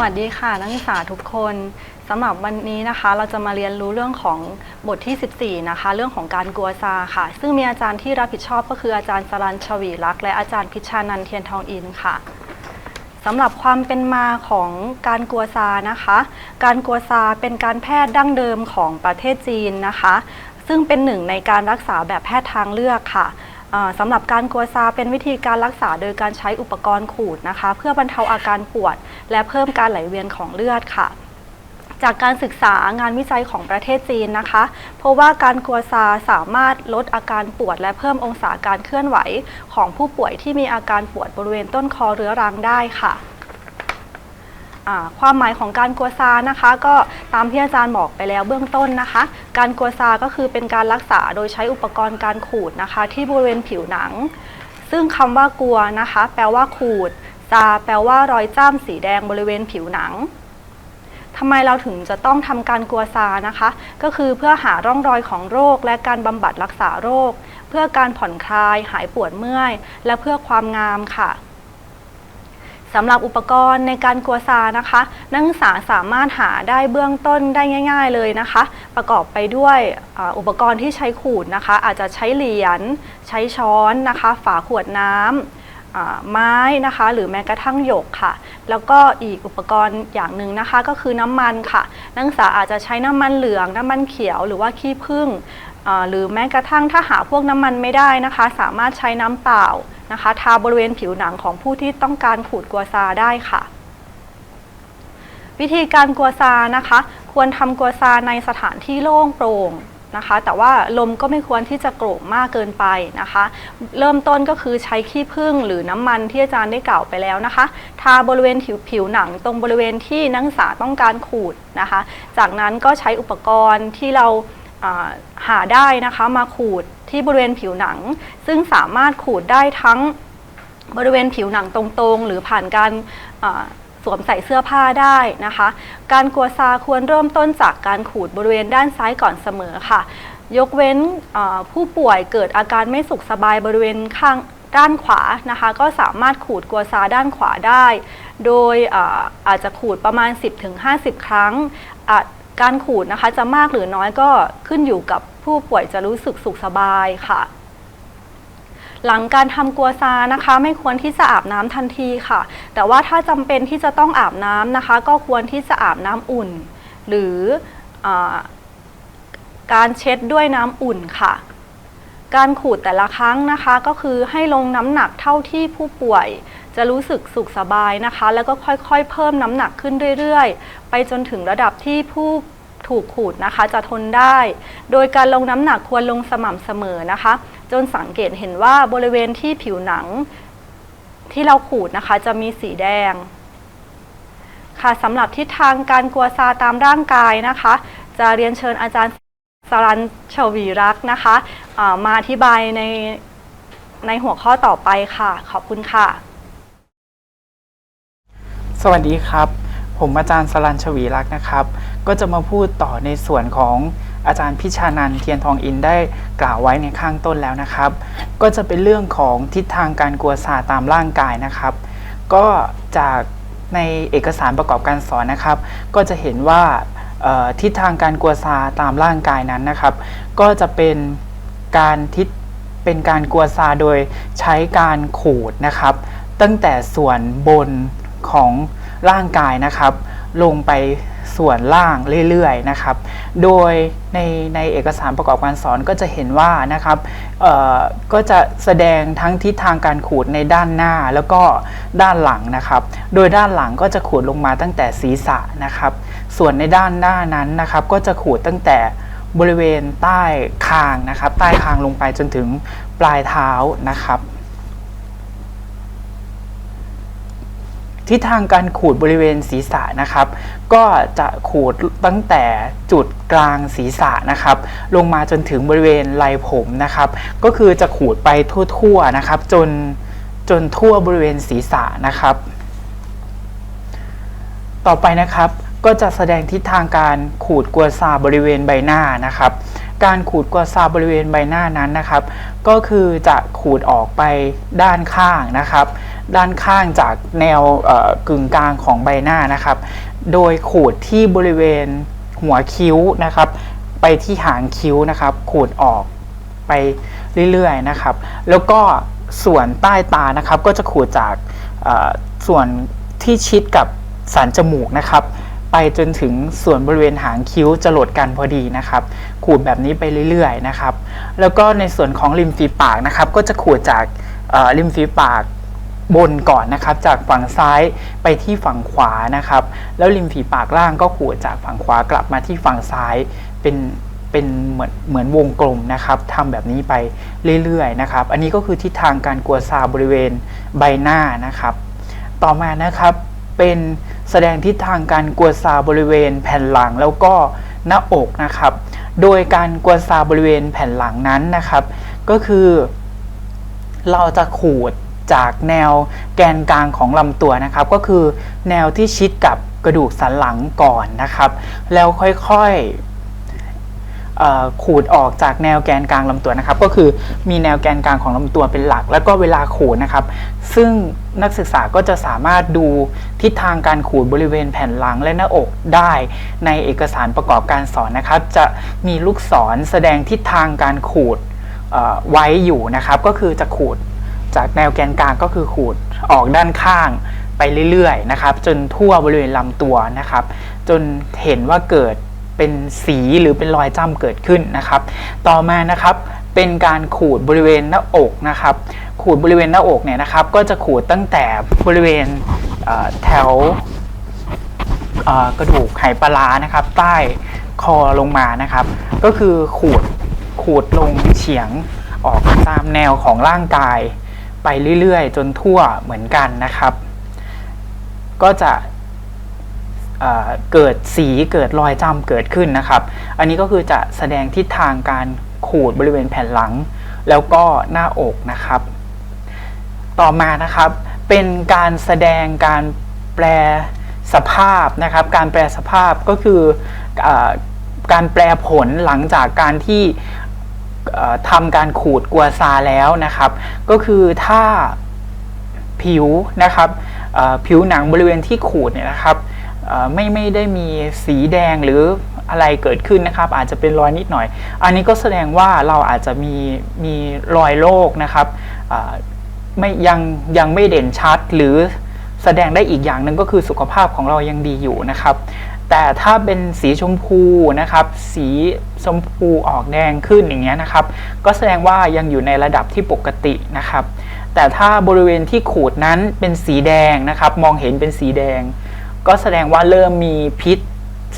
วัสดีค่ะ นักศึกษาทุกคนสำหรับวันนี้นะคะ เราจะมาเรียนรู้เรื่องของบทที่ 14 นะคะ เรื่องของการกัวซาค่ะ ซึ่งมีอาจารย์ที่รับผิดชอบก็คืออาจารย์สรันชวีรักษ์และอาจารย์พิชานันเทียนทองอินค่ะสำหรับความเป็นมาของการกัวซานะคะ การกัวซาเป็นการแพทย์ดั้งเดิมของประเทศจีนนะคะ ซึ่งเป็นหนึ่งในการรักษาแบบแพทย์ทางเลือกค่ะ สำหรับการกลัวซาเป็นวิธีการรักษาโดยการใช้อุปกรณ์ขูดนะคะ เพื่อบรรเทาอาการปวด และเพิ่มการไหลเวียนของเลือดค่ะจากการศึกษางานวิจัยของประเทศจีนนะคะ เพราะว่าการกัวซาสามารถลดอาการปวดและเพิ่มองศาการเคลื่อนไหว ของผู้ป่วยที่มีอาการปวดบริเวณต้นคอเรื้อรังได้ค่ะ อ่าความหมายของการกัวซานะคะ ก็ตามที่อาจารย์บอกไปแล้วเบื้องต้นนะคะ การกัวซาก็คือเป็นการรักษาโดยใช้อุปกรณ์การขูดนะคะ ที่บริเวณผิวหนัง ซึ่งคำว่ากัวนะคะ แปลว่าขูดซาแปลว่ารอยจ้ำสีแดงบริเวณผิวหนังทำไมเราถึงจะต้องทำการกัวซานะคะ ก็คือเพื่อหาร่องรอยของโรคและการบำบัดรักษาโรค เพื่อการผ่อนคลาย หายปวดเมื่อย และเพื่อความงามค่ะ สำหรับอุปกรณ์ในการกัวซานะคะ นักศึกษาสามารถหาได้เบื้องต้นได้ง่าย ๆเลยนะคะ ประกอบไปด้วยอุปกรณ์ที่ใช้ขูดนะคะ อาจจะใช้เหรียญใช้ช้อนนะคะ ฝาขวดน้ำอ่าไม้นะคะหรือแม้กระทั่งหยกค่ะ แล้วก็อีกอุปกรณ์อย่างหนึ่งนะคะก็คือน้ำมันค่ะ นักศึกษาอาจจะใช้น้ำมันเหลืองน้ำมันเขียวหรือว่าขี้ผึ้งหรือแม้กระทั่งถ้าหาพวกน้ำมันไม่ได้นะคะ สามารถใช้น้ำเปล่า นะคะทาบริเวณผิวหนังของผู้ที่ต้องการขูดกัวซาได้ค่ะ วิธีการกัวซานะคะ ควรทำกัวซาในสถานที่โล่งโปร่งนะคะแต่ว่าลมก็ไม่ควรที่จะโกรกมากเกินไปนะคะ เริ่มต้นก็คือใช้ขี้ผึ้งหรือน้ำมันที่อาจารย์ได้กล่าวไปแล้วนะคะ ทาบริเวณผิวผิวหนังตรงบริเวณที่นักศึกษาต้องการขูดนะคะ จากนั้นก็ใช้อุปกรณ์ที่เราอ่า หาได้นะคะมาขูดที่บริเวณผิวหนัง ซึ่งสามารถขูดได้ทั้งบริเวณผิวหนังตรงๆ หรือผ่านการสวมใส่เสื้อผ้าได้นะคะ การกัวซาควรเริ่มต้นจากการขูดบริเวณด้านซ้ายก่อนเสมอค่ะ ยกเว้นผู้ป่วยเกิดอาการไม่สุขสบายบริเวณข้างด้านขวานะคะ ก็สามารถขูดกัวซาด้านขวาได้ โดยอาอาจจะขูดประมาณ 10-50 ครั้งอาจ การขูดนะคะจะมากหรือน้อยก็ขึ้นอยู่กับผู้ป่วยจะรู้สึกสุขสบายค่ะ หลังการทำกัวซานะคะ ไม่ควรที่จะอาบน้ำทันทีค่ะ แต่ว่าถ้าจำเป็นที่จะต้องอาบน้ำนะคะ ก็ควรที่จะอาบน้ำอุ่น หรืออการเช็ดด้วยน้ำอุ่นค่ะ การขูดแต่ละครั้งนะคะ ก็คือให้ลงน้ำหนักเท่าที่ผู้ป่วย จะรู้สึกสุขสบายนะคะ แล้วก็ค่อยๆ เพิ่มน้ำหนักขึ้นเรื่อยๆ ไปจนถึงระดับที่ผู้ถูกขูดนะคะจะทนได้ โดยการลงน้ำหนักควรลงสม่ำเสมอนะคะ จนสังเกตเห็นว่าบริเวณที่ผิวหนังที่เราขูดนะคะจะมีสีแดง ค่ะสำหรับทิศทางการกัวซาตามร่างกายนะคะ จะเรียนเชิญอาจารย์สรันชวีรักนะคะามาอธิบายในในหัวข้อต่อไปค่ะ ขอบคุณค่ะ สวัสดีครับ ผมอาจารย์สรัญชวีรักษ์นะครับ ก็จะมาพูดต่อในส่วนของอาจารย์พิชานันท์เทียนทองอินได้กล่าวไว้ในข้างต้นแล้วนะครับ ก็จะเป็นเรื่องของทิศทางการกลัวซาตามร่างกายนะครับ ก็จากในเอกสารประกอบการสอนนะครับ ก็จะเห็นว่าทิศทางการกลัวซาตามร่างกายนั้นนะครับ ก็จะเป็นการทิศเป็นการกลัวซาโดยใช้การขูดนะครับ ตั้งแต่ส่วนบน ของร่างกายนะครับ ลงไปส่วนล่างเรื่อยๆนะครับ โดยในในเอกสารประกอบการสอนก็จะเห็นว่านะครับก็จะแสดงทั้งทิศทางการขูดในด้านหน้าแล้วก็ด้านหลังนะครับ โดยด้านหลังก็จะขูดลงมาตั้งแต่ศีรษะนะครับ ส่วนในด้านหน้านั้นนะครับ ก็จะขูดตั้งแต่บริเวณใต้คางนะครับ ใต้คางลงไปจนถึงปลายเท้านะครับ ทิศทางการขูดบริเวณศีรษะนะครับ ก็จะขูดตั้งแต่จุดกลางศีรษะนะครับ ลงมาจนถึงบริเวณไหล่ผมนะครับ ก็คือจะขูดไปทั่วๆนะครับ จนจนทั่วบริเวณศีรษะนะครับ ต่อไปนะครับก็จะแสดงทิศทางการขูดกัวซาบริเวณใบหน้านะครับ การขูดกัวซาบริเวณใบหน้านั้นนะครับ ก็คือจะขูดออกไปด้านข้างนะครับ ด้านข้างจากแนวกึ่งกลางของใบหน้านะครับ โดยขูดที่บริเวณหัวคิ้วนะครับ ไปที่หางคิ้วนะครับ ขูดออกไปเรื่อยๆนะครับ แล้วก็ส่วนใต้ตานะครับก็จะขูดจากส่วนที่ชิดกับสันจมูกนะครับ ไปจนถึงส่วนบริเวณหางคิ้วจะหลดกันพอดีนะครับ ขูดแบบนี้ไปเรื่อยๆนะครับ แล้วก็ในส่วนของริมฝีปากนะครับ ก็จะขูดจากริมฝีปาก บนก่อนนะครับ จากฝั่งซ้ายไปที่ฝั่งขวานะครับ แล้วริมฝีปากล่างก็ขูดจากฝั่งขวากลับมาที่ฝั่งซ้ายเป็นเป็นเหมือนเหมือนวงกลมนะครับทำแบบนี้ไปเรื่อยๆนะครับ อันนี้ก็คือทิศทางการกัวซาบริเวณใบหน้านะครับ ต่อมานะครับเป็นแสดงทิศทางการกัวซาบริเวณแผ่นหลังแล้วก็หน้าอกนะครับ โดยการกัวซาบริเวณแผ่นหลังนั้นนะครับ ก็คือเราจะขูด จากแนวแกนกลางของลำตัวนะครับ ก็คือแนวที่ชิดกับกระดูกสันหลังก่อนนะครับ แล้วค่อยๆขูดออกจากแนวแกนกลางลำตัวนะครับ ก็คือมีแนวแกนกลางของลำตัวเป็นหลัก แล้วก็เวลาขูดนะครับ ซึ่งนักศึกษาก็จะสามารถดูทิศทางการขูดบริเวณแผ่นหลังและหน้าอกได้ในเอกสารประกอบการสอนนะครับ จะมีลูกศรแสดงทิศทางการขูดไว้อยู่นะครับ ก็คือจะขูด จากแนวแกนกลางก็คือขูดออกด้านข้างไปเรื่อยๆนะครับ จนทั่วบริเวณลำตัวนะครับ จนเห็นว่าเกิดเป็นสีหรือเป็นรอยจ้ำเกิดขึ้นนะครับ ต่อมานะครับเป็นการขูดบริเวณหน้าอกนะครับ ขูดบริเวณหน้าอกเนี่ยนะครับ ก็จะขูดตั้งแต่บริเวณเแถวกระดูกไหปลาร้านะครับ ใต้คอลงมานะครับ ก็คือขูดขูดลงเฉียงออกตามแนวของร่างกาย ไปเรื่อยๆ จนทั่วเหมือนกันนะครับ ก็จะเเกิดสีเกิดรอยจ้ำเกิดขึ้นนะครับ อันนี้ก็คือจะแสดงทิศทางการขูดบริเวณแผ่นหลัง แล้วก็หน้าอกนะครับ ต่อมานะครับเป็นการแสดงการแปลสภาพนะครับ การแปลสภาพก็คืออการแปลผลหลังจากการที่ ทำการขูดกัวซาแล้วนะครับ ก็คือถ้าผิวนะครับผิวหนังบริเวณที่ขูดเนี่ยนะครับไม่ไม่ได้มีสีแดงหรืออะไรเกิดขึ้นนะครับ อาจจะเป็นรอยนิดหน่อย อันนี้ก็แสดงว่าเราอาจจะมีมีรอยโรคนะครับไม่ยังยังไม่เด่นชัดหรือแสดงได้อีกอย่างหนึ่งก็คือสุขภาพของเรายังดีอยู่นะครับ แต่ถ้าเป็นสีชมพูนะครับ สีชมพูออกแดงขึ้นอย่างเงี้ยนะครับ ก็แสดงว่ายังอยู่ในระดับที่ปกตินะครับ แต่ถ้าบริเวณที่ขูดนั้นเป็นสีแดงนะครับ มองเห็นเป็นสีแดง ก็แสดงว่าเริ่มมีพิษ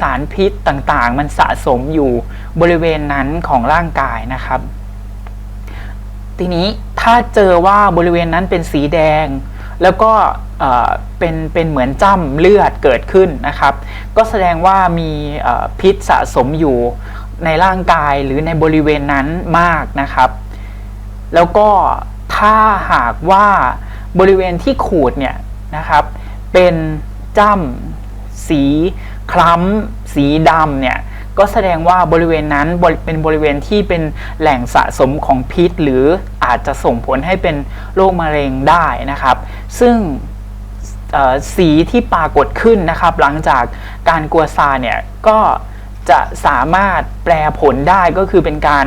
สารพิษต่างๆ มันสะสมอยู่บริเวณนั้นของร่างกายนะครับ ทีนี้ถ้าเจอว่าบริเวณนั้นเป็นสีแดง แล้วก็เป็นเป็นเหมือนจ้ำเลือดเกิดขึ้นนะครับ ก็แสดงว่ามีพิษสะสมอยู่ในร่างกายหรือในบริเวณนั้นมากนะครับ แล้วก็ถ้าหากว่าบริเวณที่ขูดเนี่ยนะครับ เป็นจ้ำสีคล้ำสีดำเนี่ย ก็แสดงว่าบริเวณนั้นเป็นบริเวณที่เป็นแหล่งสะสมของพิษ หรืออาจจะส่งผลให้เป็นโรคมะเร็งได้นะครับ ซึ่งสีที่ปรากฏขึ้นนะครับ หลังจากการกัวซาเนี่ยก็จะสามารถแปลผลได้ก็คือเป็นการ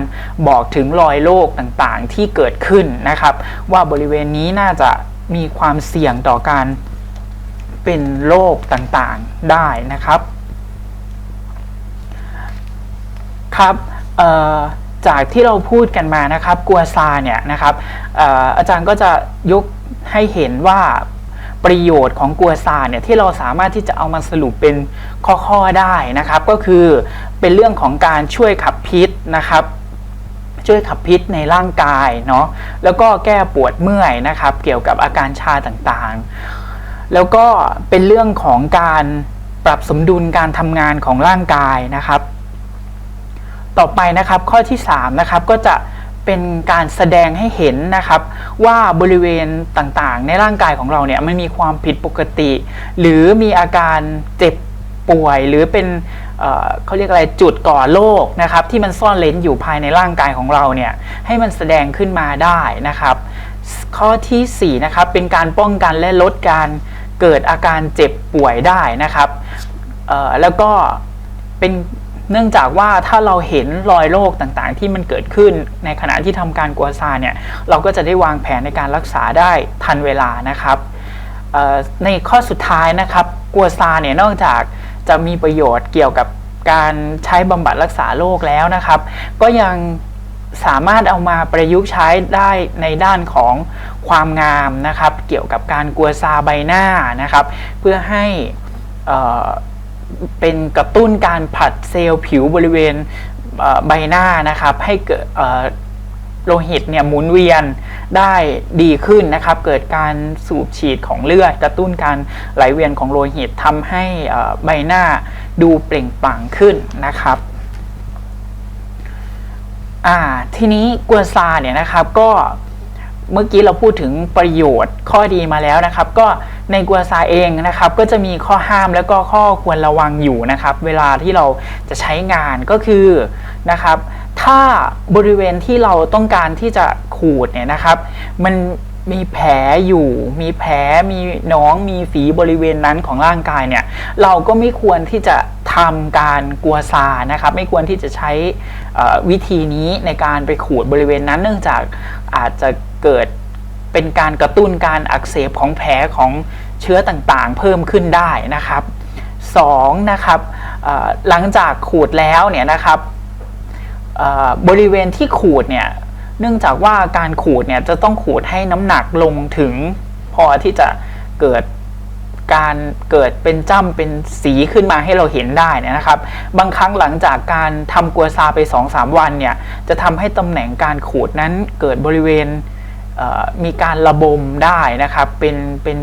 บอกถึงรอยโรคต่างๆที่เกิดขึ้นนะครับ ว่าบริเวณนี้น่าจะมีความเสี่ยงต่อการเป็นโรคต่างๆได้นะครับ ครับจากที่เราพูดกันมานะครับกัวซาเนี่ยนะครับอออาจารย์ก็จะยกให้เห็นว่าประโยชน์ของกัวซาเนี่ยที่เราสามารถที่จะเอามาสรุปเป็นข้อๆได้นะครับ ก็คือเป็นเรื่องของการช่วยขับพิษนะครับช่วยขับพิษในร่างกายเนาะแล้วก็แก้ปวดเมื่อยนะครับ เกี่ยวกับอาการชาต่างๆ แล้วก็เป็นเรื่องของการปรับสมดุลการทำงานของร่างกายนะครับ ต่อไปนะครับข้อที่3นะครับก็จะเป็นการแสดงให้เห็นนะครับ ว่าบริเวณต่างๆ ในร่างกายของเราเนี่ยมันมีความผิดปกติ หรือมีอาการเจ็บป่วย หรือเป็นเเขาเรียกอะไรจุดก่อโรคนะครับ ที่มันซ่อนเลนอยู่ภายในร่างกายของเราเนี่ยให้มันแสดงขึ้นมาได้นะครับ ข้อที่4นะครับเป็นการป้องกันและลดการเกิดอาการเจ็บป่วยได้นะครับแล้วก็เป็น เนื่องจากว่าถ้าเราเห็นรอยโรคต่างๆ ที่มันเกิดขึ้นในขณะที่ทำการกัวซาเนี่ยเราก็จะได้วางแผนในการรักษาได้ทันเวลานะครับในข้อสุดท้ายนะครับกัวซาเนี่ยนอกจากจะมีประโยชน์เกี่ยวกับการใช้บำบัดรักษาโรคแล้วนะครับ ก็ยังสามารถเอามาประยุกต์ใช้ได้ในด้านของความงามนะครับ เกี่ยวกับการกัวซาใบหน้านะครับ เพื่อให้ เป็นกระตุ้นการผลัดเซลล์ผิวบริเวณใบหน้านะครับ ให้เกิดโลหิตเนี่ยหมุนเวียนได้ดีขึ้นนะครับ เกิดการสูบฉีดของเลือด กระตุ้นการไหลเวียนของโลหิตทำให้ใบหน้าดูเปล่งปลั่งขึ้นนะครับทีนี้กัวซาเนี่ยนะครับก็ เมื่อกี้เราพูดถึงประโยชน์ข้อดีมาแล้วนะครับ ก็ในกัวซาเองนะครับ ก็จะมีข้อห้ามแล้วก็ข้อควรระวังอยู่นะครับ เวลาที่เราจะใช้งานก็คือนะครับ ถ้าบริเวณที่เราต้องการที่จะขูดเนี่ยนะครับ มันมีแผลอยู่ มีแผล มีหน้อง มีฝีบริเวณนั้นของร่างกายเนี่ย เราก็ไม่ควรที่จะทำการกัวซานะครับ ไม่ควรที่จะใช้วิธีนี้ในการไปขูดบริเวณนั้น เนื่องจากอาจจะ เกิดเป็นการกระตุ้นการอักเสบของแผลของเชื้อต่างๆ เพิ่มขึ้นได้นะครับสองนะครับหลังจากขูดแล้วเนี่ยนะครับบริเวณที่ขูดเนี่ยเนื่องจากว่าการขูดเนี่ยจะต้องขูดให้น้ำหนักลงถึงพอที่จะเกิดการเกิดเป็นจ้ำเป็นสีขึ้นมาให้เราเห็นได้เนยนะครับ บางครั้งหลังจากการทำกัวซาไป 2-3 วันเนี่ยจะทำให้ตำแหน่งการขูดนั้นเกิดบริเวณ มีการระบมได้นะครับ เป็นเป็น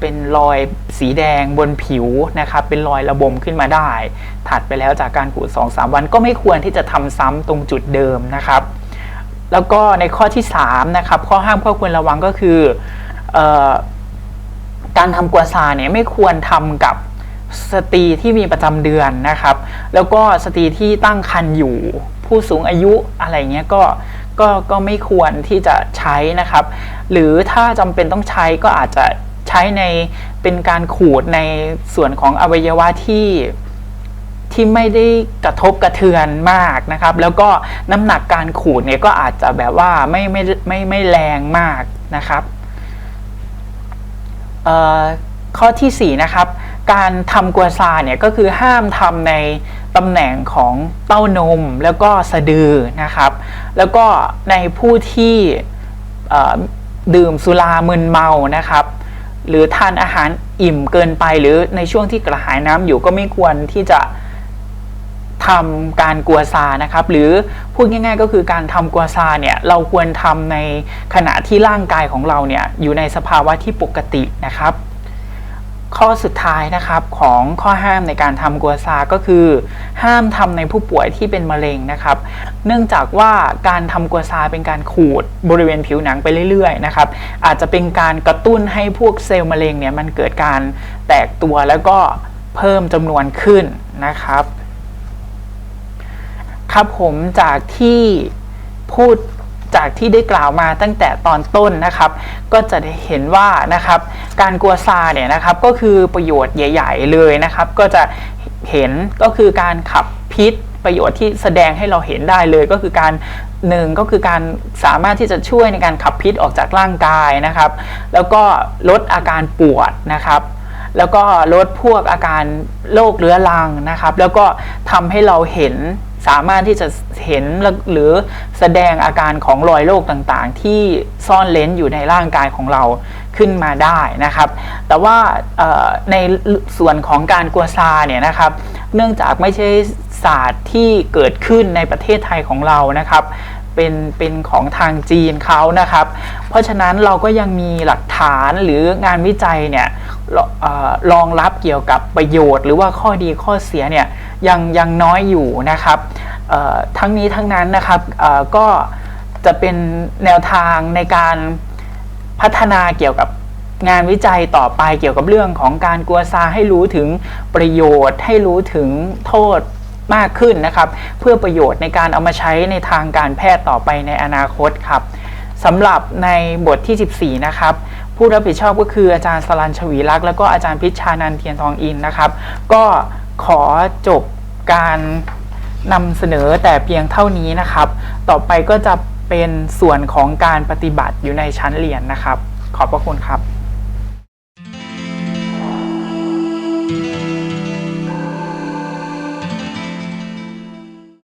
เป็นรอยสีแดงบนผิวนะครับ เป็นรอยระบมขึ้นมาได้ ถัดไปแล้วจากการขูด2-3วันก็ไม่ควรที่จะทำซ้ำตรงจุดเดิมนะครับ แล้วก็ในข้อที่3นะครับข้อห้ามข้อควรระวังก็คือออการทำกัวซาเนี่ยไม่ควรทำกับสตรีที่มีประจำเดือนนะครับ แล้วก็สตรีที่ตั้งครรภ์อยู่ผู้สูงอายุอะไรเงี้ยก็ ก็ก็ไม่ควรที่จะใช้นะครับ หรือถ้าจำเป็นต้องใช้ก็อาจจะใช้ในเป็นการขูดในส่วนของอวัยวะที่ที่ไม่ได้กระทบกระเทือนมากนะครับ แล้วก็น้ำหนักการขูดเนี่ยก็อาจจะแบบว่าไม่ไม่ไม่ไม่แรงมากนะครับข้อทีสี่4 นะครับ การทำกัวซาเนี่ยก็คือห้ามทำในตำแหน่งของเต้านมแล้วก็สะดือนะครับ แล้วก็ในผู้ที่ดื่มสุรามึนเมานะครับ หรือทานอาหารอิ่มเกินไปหรือในช่วงที่กระหายน้ำอยู่ก็ไม่ควรที่จะทำการกัวซานะครับ หรือพูดง่าย ๆ ก็คือการทำกัวซาเนี่ยเราควรทำในขณะที่ร่างกายของเราเนี่ยอยู่ในสภาวะที่ปกตินะครับ ข้อสุดท้ายนะครับของข้อห้ามในการทำกัวซาก็คือ ห้ามทำในผู้ป่วยที่เป็นมะเร็งนะครับ เนื่องจากว่าการทำกัวซาเป็นการขูดบริเวณผิวหนังไปเรื่อยๆนะครับอาจจะเป็นการกระตุ้นให้พวกเซลล์มะเร็งเนี่ยมันเกิดการแตกตัวแล้วก็เพิ่มจำนวนขึ้นนะครับ ครับผมจากที่พูด จากที่ได้กล่าวมาตั้งแต่ตอนต้นนะครับ ก็จะได้เห็นว่านะครับการกัวซาเนี่ยนะครับก็คือประโยชน์ใหญ่ ๆ เลยนะครับ ก็จะเห็นก็คือการขับพิษประโยชน์ที่แสดงให้เราเห็นได้เลยก็คือการหนึ่งก็คือการสามารถที่จะช่วยในการขับพิษออกจากร่างกายนะครับ แล้วก็ลดอาการปวดนะครับแล้วก็ลดพวกอาการโรคเรื้อรังนะครับ แล้วก็ทำให้เราเห็น สามารถที่จะเห็นหรือแสดงอาการของรอยโรคต่างๆ ที่ซ่อนเลนอยู่ในร่างกายของเราขึ้นมาได้นะครับ แต่ว่าในส่วนของการกัวซาเนี่ยนะครับ เนื่องจากไม่ใช่ศาสตร์ที่เกิดขึ้นในประเทศไทยของเรานะครับ เป็นเป็นของทางจีนเขานะครับ เพราะฉะนั้นเราก็ยังมีหลักฐานหรืองานวิจัยเนี่ยรองรับเกี่ยวกับประโยชน์ หรือว่าข้อดีข้อเสียเนี่ยยังยังน้อยอยู่นะครับทั้งนี้ทั้งนั้นนะครับก็จะเป็นแนวทางในการพัฒนาเกี่ยวกับงานวิจัยต่อไปเกี่ยวกับเรื่องของการกัวซาให้รู้ถึงประโยชน์ ให้รู้ถึงโทษ มากขึ้นนะครับ เพื่อประโยชน์ในการเอามาใช้ในทางการแพทย์ต่อไปในอนาคตครับสำหรับในบทที่ 14 นะครับผู้รับผิดชอบก็คืออาจารย์สลันชวีรักษ์แล้วก็อาจารย์พิชานันเทียนทองอินนะครับ ก็ขอจบการนำเสนอแต่เพียงเท่านี้นะครับ ต่อไปก็จะเป็นส่วนของการปฏิบัติอยู่ในชั้นเรียนนะครับ ขอบพระคุณครับ